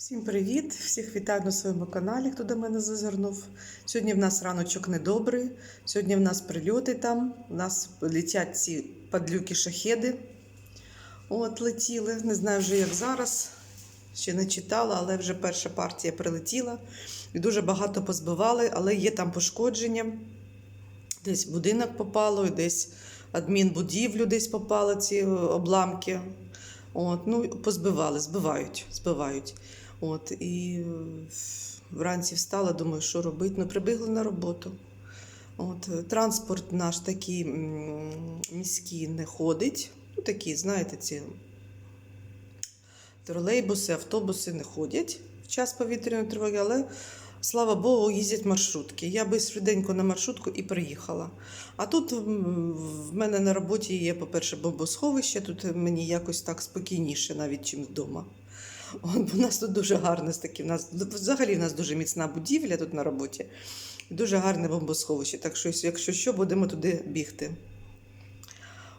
Всім привіт! Всіх вітаю на своєму каналі, хто до мене зазирнув. Сьогодні в нас раночок недобрий. Сьогодні в нас прильоти там. У нас летять ці падлюки шахеди. От летіли. Не знаю вже як зараз. Ще не читала, але вже перша партія прилетіла. І дуже багато позбивали, але є там пошкодження. Десь будинок попало, і десь адмінбудівлю десь попали ці е, обламки. От, ну, позбивали, збивають, збивають. От, і е, вранці встала, думаю, що робити. Ну, прибігли на роботу. От, е, транспорт наш такий міський не ходить. Ну, такі, знаєте, ці тролейбуси, автобуси не ходять в час повітряної тривоги, але слава Богу, їздять маршрутки. Я би швиденько на маршрутку і приїхала. А тут в мене на роботі є, по-перше, бомбосховище, тут мені якось так спокійніше, навіть чим вдома. От, у нас тут дуже гарне такі, в нас взагалі в нас дуже міцна будівля тут на роботі. Дуже гарне бомбосховище. Так що, якщо що, будемо туди бігти.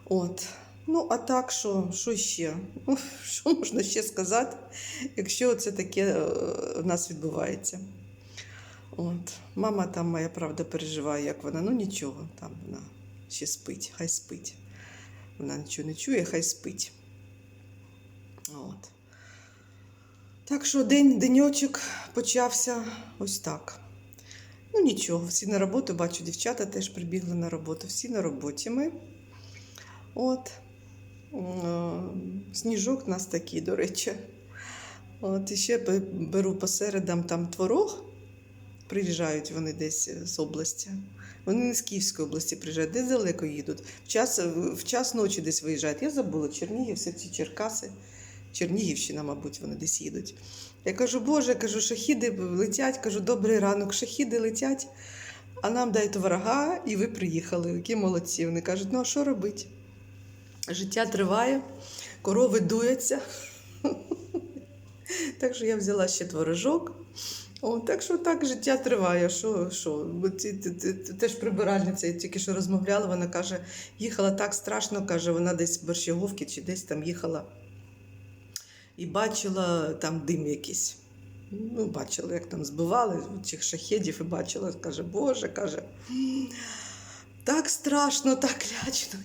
От. Ну, а так, що, що ще? Ну, що можна ще сказати, якщо це таке е, в нас відбувається? От. Мама там, моя правда, переживає, як вона. Ну нічого, там вона ще спить, хай спить. Вона нічого не чує, хай спить. От. Так що день, деньочок почався ось так. Ну нічого, всі на роботу, бачу, дівчата теж прибігли на роботу, всі на роботі ми. От. Е, Сніжок у нас такий, до речі. От, і ще беру по середам там творог. Приїжджають вони десь з області. Вони не з Київської області приїжджають, десь далеко їдуть. В час, в час ночі десь виїжджають. Я забула Чернігів, все ці Черкаси. Чернігівщина, мабуть, вони десь їдуть. Я кажу, Боже, кажу, шахіди летять, кажу, добрий ранок, шахіди летять, а нам дай творога, і ви приїхали. Які молодці. Вони кажуть, ну а що робити? Життя триває, корови дуються. Так що я взяла ще творожок. О, так що так життя триває. Що, що? Теж прибиральниця, я тільки що розмовляла, вона каже, їхала так страшно, каже, вона десь в Борщаговці чи десь там їхала і бачила там дим якийсь. Ну, бачила, як там збивали цих шахедів, і бачила, каже, Боже, каже, так страшно, так лячно.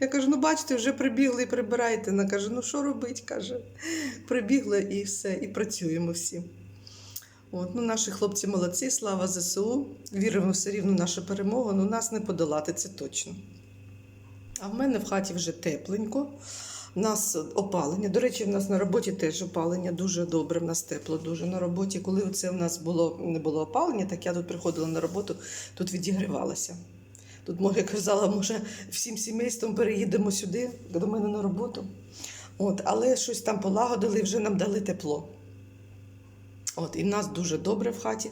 Я кажу, ну бачите, вже прибігли і прибирайте. Вона каже, ну що робити? каже. Прибігла і все, і працюємо всі. От, ну, наші хлопці молодці, слава ЗСУ. Віримо все рівно в нашу перемогу, ну нас не подолати, це точно. А в мене в хаті вже тепленько. У нас опалення. До речі, в нас на роботі теж опалення дуже добре. В нас тепло дуже на роботі. Коли це в нас було не було опалення, так я тут приходила на роботу, тут відігрівалася. Тут, може, казала, може, всім сімейством переїдемо сюди, до мене на роботу. От, але щось там полагодили вже нам дали тепло. От, і в нас дуже добре в хаті.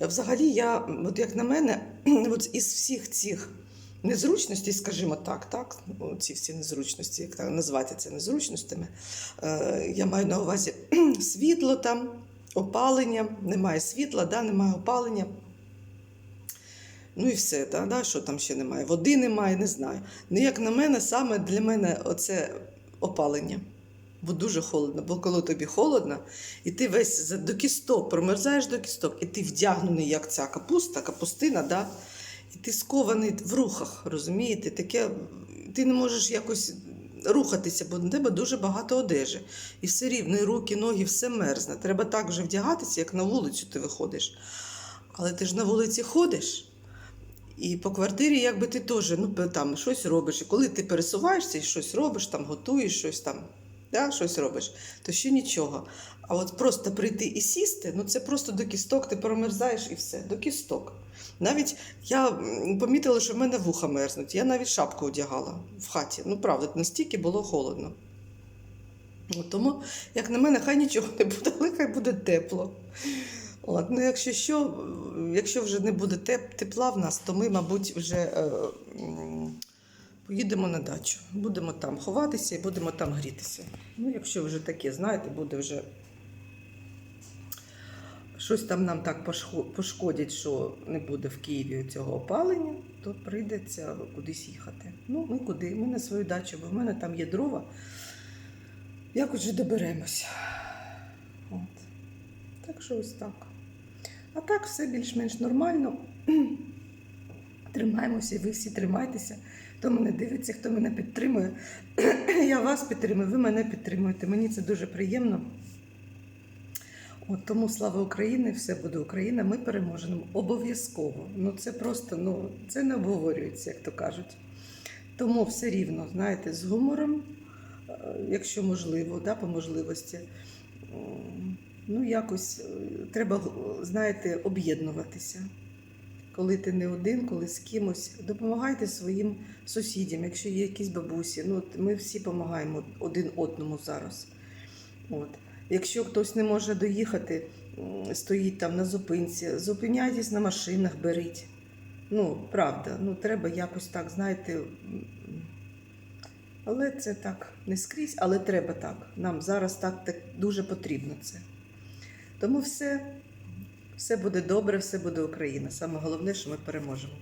Взагалі, я, от як на мене, от із всіх цих незручностей, скажімо так, так, ці всі незручності, як так назвати це незручностями, е, я маю на увазі світло там, опалення, немає світла, да, немає опалення. Ну і все, да, да, що там ще немає? Води немає, не знаю. Ну, як на мене, саме для мене оце опалення. Бо дуже холодно, бо коли тобі холодно, і ти весь до кісток, промерзаєш до кісток, і ти вдягнений, як ця капуста, капустина, да? І ти скований в рухах, розумієте? Таке, ти не можеш якось рухатися, бо на тебе дуже багато одежі. І все рівно, і руки, ноги, все мерзне. Треба так же вдягатися, як на вулицю ти виходиш. Але ти ж на вулиці ходиш. І по квартирі, якби ти теж ну, там щось робиш. І коли ти пересуваєшся і щось робиш, там готуєш щось там, да, щось робиш, то ще нічого. А от просто прийти і сісти, ну це просто до кісток, ти промерзаєш і все, до кісток. Навіть я помітила, що в мене вуха мерзнуть. Я навіть шапку одягала в хаті. Ну, правда, настільки було холодно. От, тому, як на мене, хай нічого не буде, але хай буде тепло. От, ну, якщо що, якщо вже не буде тепла в нас, то ми, мабуть, вже е, поїдемо на дачу. Будемо там ховатися і будемо там грітися. Ну, якщо вже таке, знаєте, буде вже щось там нам так пошко- пошкодять, що не буде в Києві цього опалення, то прийдеться кудись їхати. Ну, ми куди? Ми на свою дачу, бо в мене там є дрова. Якось же доберемося. От. Так що ось так. А так все більш-менш нормально. Тримаємося, і ви всі тримайтеся. Хто мене дивиться, хто мене підтримує. Я вас підтримую, ви мене підтримуєте. Мені це дуже приємно. От тому слава Україні, все буде Україна. Ми переможемо обов'язково. Ну це просто ну це не обговорюється, як то кажуть. Тому все рівно, знаєте, з гумором, е, якщо можливо, да, по можливості. Ну, якось е, треба, знаєте, об'єднуватися. Коли ти не один, коли з кимось, допомагайте своїм сусідям, якщо є якісь бабусі. Ну, от ми всі допомагаємо один одному зараз. От. Якщо хтось не може доїхати, стоїть там на зупинці, зупиняйтесь на машинах, беріть. Ну, правда, ну треба якось так, знаєте. Але це так не скрізь, але треба так. Нам зараз так, так дуже потрібно це. Тому все, все буде добре, все буде Україна. Саме головне, що ми переможемо.